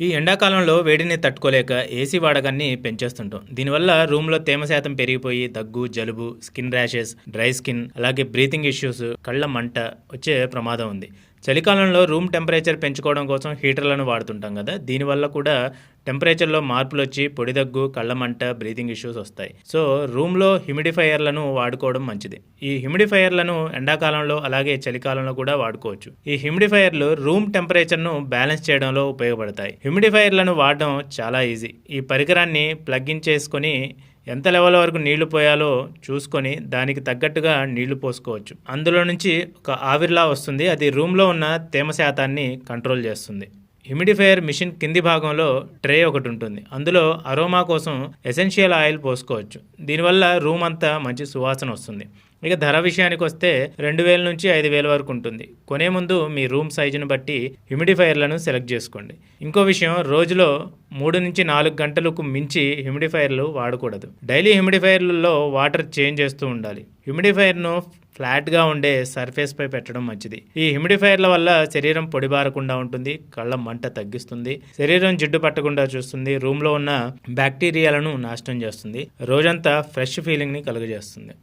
ఈ ఎండాకాలంలో వేడిని తట్టుకోలేక ఏసీ వాడకాన్ని పెంచేస్తుంటాం. దీనివల్ల రూమ్లో తేమ శాతం పెరిగిపోయి దగ్గు జలుబు స్కిన్ ర్యాషెస్ డ్రై స్కిన్ అలాగే బ్రీతింగ్ ఇష్యూస్ కళ్ళ మంట వచ్చే ప్రమాదం ఉంది. చలికాలంలో రూమ్ టెంపరేచర్ పెంచుకోవడం కోసం హీటర్లను వాడుతుంటాం కదా. దీనివల్ల కూడా టెంపరేచర్లో మార్పులు వచ్చి పొడి దగ్గు కళ్ళమంట బ్రీతింగ్ ఇష్యూస్ వస్తాయి. సో రూమ్లో హ్యూమిడిఫైయర్లను వాడుకోవడం మంచిది. ఈ హ్యూమిడిఫైయర్లను ఎండాకాలంలో అలాగే చలికాలంలో కూడా వాడుకోవచ్చు. ఈ హ్యూమిడిఫైయర్లు రూమ్ టెంపరేచర్ను బ్యాలెన్స్ చేయడంలో ఉపయోగపడతాయి. హ్యూమిడిఫైయర్లను వాడడం చాలా ఈజీ. ఈ పరికరాన్ని ప్లగ్ ఇన్ చేసుకొని ఎంత లెవెల్ వరకు నీళ్ళు పోయాలో చూసుకొని దానికి తగ్గట్టుగా నీళ్ళు పోసుకోవచ్చు. అందులో నుంచి ఒక ఆవిరిలా వస్తుంది. అది రూమ్లో ఉన్న తేమ శాతాన్ని కంట్రోల్ చేస్తుంది. హ్యూమిడిఫైయర్ మిషన్ కింది భాగంలో ట్రే ఒకటి ఉంటుంది. అందులో అరోమా కోసం ఎసెన్షియల్ ఆయిల్ పోసుకోవచ్చు. దీనివల్ల రూమ్ అంతా మంచి సువాసన వస్తుంది. ఇక ధర విషయానికి వస్తే రెండు వేల నుంచి ఐదు వేల వరకు ఉంటుంది. కొనే ముందు మీ రూమ్ సైజును బట్టి హ్యూమిడిఫైయర్లను సెలెక్ట్ చేసుకోండి. ఇంకో విషయం రోజులో మూడు నుంచి నాలుగు గంటలకు మించి హ్యూమిడిఫైయర్లు వాడకూడదు. డైలీ హ్యూమిడిఫైయర్లలో వాటర్ చేంజ్ చేస్తూ ఉండాలి. హ్యూమిడిఫైయర్ను ఫ్లాట్గా ఉండే సర్ఫేస్ పై పెట్టడం మంచిది. ఈ హ్యూమిడిఫైయర్ల వల్ల శరీరం పొడిబారకుండా ఉంటుంది కళ్ళ మంట తగ్గిస్తుంది శరీరం జిడ్డు పట్టకుండా చూస్తుంది రూమ్లో ఉన్న బ్యాక్టీరియాలను నాశనం చేస్తుంది రోజంతా ఫ్రెష్ ఫీలింగ్ని కలుగజేస్తుంది.